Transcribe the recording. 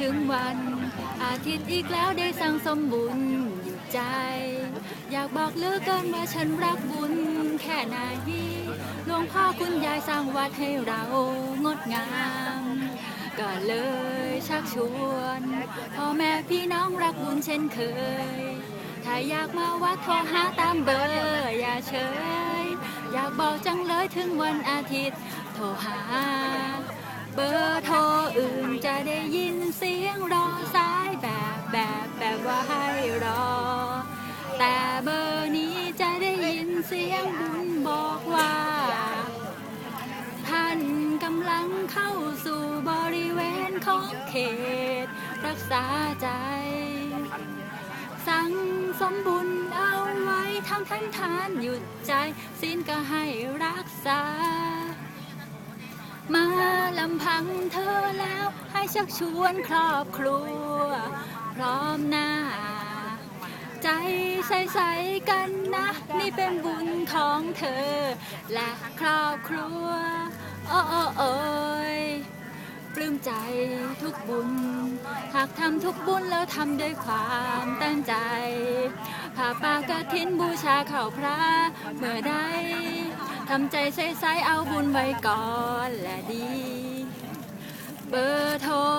ถึงวัน อาทิตย์อีกแล้วได้สั่งสมบุญอยู่ใจ อยากบอกเลือเกินว่าฉันรักบุญแค่ไหนหลวงพ่อคุณยายสร้างวัดให้เรางดงามก็เลยชักชวนพ่อแม่พี่น้องรักบุญเช่นเคย ถ้าอยากมาวัดโทรหาตามเบอร์อย่าเฉย อยากบอกจังเลยถึงวันอาทิตย์ โทรหาเบอร์ จะได้ยินเสียงรอสายแบบแบบแบบว่าให้รอ แต่เบอร์นี้จะได้ยินเสียงบุญบอกว่า ท่านกำลังเข้าสู่บริเวณของเขต รักษาใจ สั่งสมบุญเอาไว้ทำทั้งทานหยุดใจสิ้นก็ให้รักษามาลำพังเธอแล้ว ชักชวนครอบครัว พร้อมหน้า ใจใสๆกันนะ นี่เป็นบุญของเธอ และครอบครัว โอ้โอ้โอ้ยปลื้มใจทุกบุญ หากทำทุกบุญแล้วทำด้วยความตั้งใจผ่าปากระทินบูชาเข่าพระเมื่อใดทำใจใสๆเอาบุญไว้ก่อนและดี เบอร์โทรอื่น